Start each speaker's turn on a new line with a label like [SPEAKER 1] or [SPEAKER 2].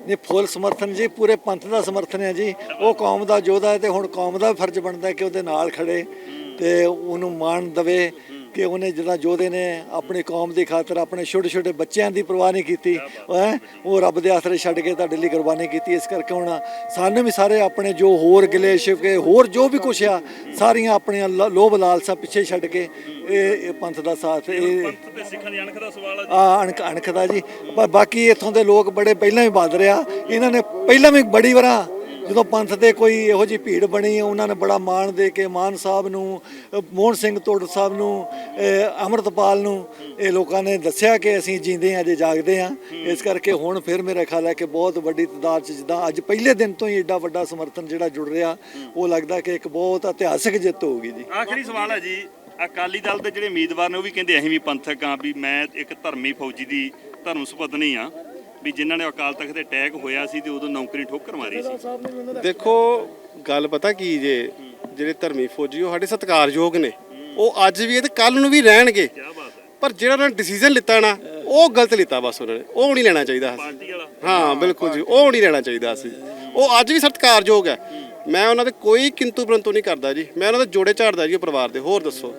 [SPEAKER 1] ਨੇ ਫੁੱਲ ਸਮਰਥਨ ਜੀ, ਪੂਰੇ ਪੰਥ ਦਾ ਸਮਰਥਨ ਹੈ ਜੀ। ਉਹ ਕੌਮ ਦਾ ਯੋਧਾ ਹੈ ਤੇ ਹੁਣ ਕੌਮ ਦਾ ਫਰਜ਼ ਬਣਦਾ ਕਿ ਉਹਦੇ ਨਾਲ ਖੜੇ ਤੇ ਉਹਨੂੰ ਮਾਣ ਦਵੇ। ਕਿ ਉਹਨੇ ਜਿਹੜਾ ਯੋਧੇ ਨੇ ਆਪਣੀ ਕੌਮ ਦੀ ਖਾਤਰ ਆਪਣੇ ਛੋਟੇ ਛੋਟੇ ਬੱਚਿਆਂ ਦੀ ਪਰਵਾਹ ਨਹੀਂ ਕੀਤੀ ਹੈਂ? ਉਹ ਰੱਬ ਦੇ ਆਸਰੇ ਛੱਡ ਕੇ ਤੁਹਾਡੇ ਲਈ ਕੁਰਬਾਨੀ ਕੀਤੀ। ਇਸ ਕਰਕੇ ਹੁਣ ਸਾਨੂੰ ਵੀ ਸਾਰੇ ਆਪਣੇ ਜੋ ਹੋਰ ਗਿਲੇ ਸ਼ਿਕਵੇ ਹੋਰ ਜੋ ਵੀ ਕੁਛ ਆ ਸਾਰੀਆਂ ਆਪਣੀਆਂ ਲੋਭ ਲਾਲਸਾ ਪਿੱਛੇ ਛੱਡ ਕੇ ਇਹ ਪੰਥ ਦਾ ਸਾਥ ਇਹ
[SPEAKER 2] ਪੰਥ ਤੇ ਸਿੱਖਾਂ ਦੀ ਅਣਖ ਦਾ ਸਵਾਲ ਹੈ
[SPEAKER 1] ਆ ਅਣਖ ਅਣਖ ਦਾ ਜੀ। ਬਾਕੀ ਇੱਥੋਂ ਦੇ ਲੋਕ ਬੜੇ ਪਹਿਲਾਂ ਹੀ ਬਹਾਦਰ ਆ। ਇਹਨਾਂ ਨੇ ਪਹਿਲਾਂ ਵੀ ਬੜੀ ਵਾਰਾਂ ਜਦੋਂ ਪੰਥ ਤੇ ਕੋਈ ਇਹੋ ਜੀ ਭੀੜ ਬਣੀ ਉਹਨਾਂ ਨੇ ਬੜਾ ਮਾਣ ਦੇ ਕੇ ਮਾਨ ਸਾਹਿਬ ਨੂੰ ਮੋਹਨ ਸਿੰਘ ਤੋੜ ਸਾਹਿਬ ਨੂੰ ਅ, ਅੰਮ੍ਰਿਤਪਾਲ ਨੂੰ ਇਹ ਲੋਕਾਂ ਨੇ ਦੱਸਿਆ ਕਿ ਅਸੀਂ ਜੀਂਦੇ ਹਾਂ ਜੇ ਜਾਗਦੇ ਹਾਂ। ਇਸ ਕਰਕੇ ਹੁਣ ਫਿਰ ਮੇਰਾ ਖਿਆਲ ਹੈ ਕਿ ਬਹੁਤ ਵੱਡੀ ਤਾਦਾਦ ਚ ਜਿੱਦਾਂ ਅੱਜ ਪਹਿਲੇ ਦਿਨ ਤੋਂ ਹੀ ਏਡਾ ਵੱਡਾ ਸਮਰਥਨ ਜਿਹੜਾ ਜੁੜ ਰਿਹਾ ਉਹ ਲੱਗਦਾ ਕਿ ਇੱਕ ਬਹੁਤ ਇਤਿਹਾਸਕ ਜਿੱਤ ਹੋਊਗੀ ਜੀ।
[SPEAKER 2] ਆਖਰੀ ਸਵਾਲ ਹੈ ਜੀ ਅਕਾਲੀ ਦਲ ਦੇ ਜਿਹੜੇ ਉਮੀਦਵਾਰ ਨੇ ਉਹ ਵੀ ਕਹਿੰਦੇ ਅਸੀਂ ਵੀ ਪੰਥਕ ਆ ਵੀ ਮੈਂ ਇੱਕ ਧਰਮੀ ਫੌਜੀ ਦੀ ਧਰਮ ਸੁਪਤਨੀ ਆ ਵੀ ਜਿਨ੍ਹਾਂ ਨੇ ਅਕਾਲ ਤਖਤ ਤੇ ਅਟੈਕ ਹੋਇਆ ਸੀ ਤੇ ਉਦੋਂ ਨੌਕਰੀ ਠੋਕਰ ਮਾਰੀ ਸੀ।
[SPEAKER 3] ਦੇਖੋ ਗੱਲ ਪਤਾ ਕੀ ਜੇ ਜਿਹੜੇ ਧਰਮੀ ਫੌਜੀ ਉਹ ਸਾਡੇ ਸਤਿਕਾਰਯੋਗ ਨੇ। ਉਹ ਅੱਜ ਵੀ ਇਹ ਤੇ ਕੱਲ ਨੂੰ ਵੀ ਰਹਿਣਗੇ। ਪਰ ਜਿਹੜਾ ਉਹਨਾਂ ਨੇ ਡਿਸੀਜਨ ਲਿੱਤਾ ਨਾ ਉਹ ਗਲਤ ਲਿੱਤਾ ਬਸ ਉਹਨਾਂ ਨੇ। ਉਹ ਨਹੀਂ ਲੈਣਾ ਚਾਹੀਦਾ। ਹਾਂ ਬਿਲਕੁਲ ਜੀ ਉਹ ਨਹੀਂ ਲੈਣਾ ਚਾਹੀਦਾ ਸੀ। ਉਹ ਅੱਜ ਵੀ ਸਤਿਕਾਰਯੋਗ ਹੈ। ਮੈਂ ਉਹਨਾਂ ਦੇ ਕੋਈ ਕਿੰਤੂ ਪਰੰਤੂ ਨਹੀਂ ਕਰਦਾ ਜੀ। ਮੈਂ ਉਹਨਾਂ ਦੇ ਜੋੜੇ ਝਾੜਦਾ ਜੀ ਪਰਿਵਾਰ ਦੇ। ਹੋਰ ਦੱਸੋ।